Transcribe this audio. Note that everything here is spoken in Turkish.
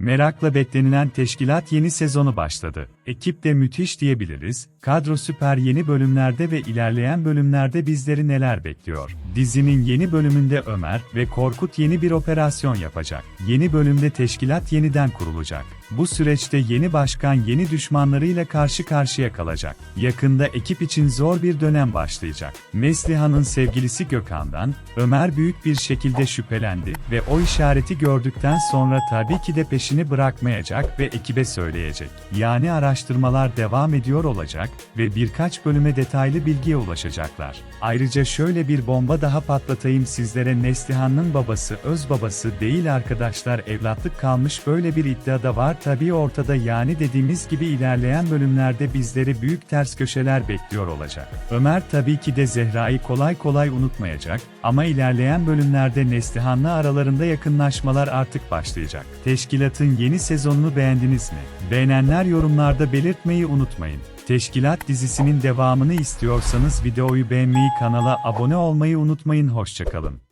Merakla beklenilen teşkilat yeni sezonu başladı. Ekip de müthiş diyebiliriz. Kadro süper yeni bölümlerde ve ilerleyen bölümlerde bizleri neler bekliyor? Dizinin yeni bölümünde Ömer ve Korkut yeni bir operasyon yapacak. Yeni bölümde teşkilat yeniden kurulacak. Bu süreçte yeni başkan yeni düşmanlarıyla karşı karşıya kalacak. Yakında ekip için zor bir dönem başlayacak. Neslihan'ın sevgilisi Gökhan'dan, Ömer büyük bir şekilde şüphelendi ve o işareti gördükten sonra tabii ki de peşini bırakmayacak ve ekibe söyleyecek. Yani araştırmalar devam ediyor olacak ve birkaç bölüme detaylı bilgiye ulaşacaklar. Ayrıca şöyle bir bomba daha patlatayım sizlere Neslihan'ın babası öz babası değil arkadaşlar evlatlık kalmış böyle bir iddia da var tabii ortada yani dediğimiz gibi ilerleyen bölümlerde bizleri büyük ters köşeler bekliyor olacak. Ömer tabii ki de Zehra'yı kolay kolay unutmayacak ama ilerleyen bölümlerde Neslihan'la aralarında yakınlaşmalar artık başlayacak. Teşkilatın yeni sezonunu beğendiniz mi? Beğenenler yorumlarda belirtmeyi unutmayın. Teşkilat dizisinin devamını istiyorsanız videoyu beğenmeyi kanala abone olmayı unutmayın hoşçakalın.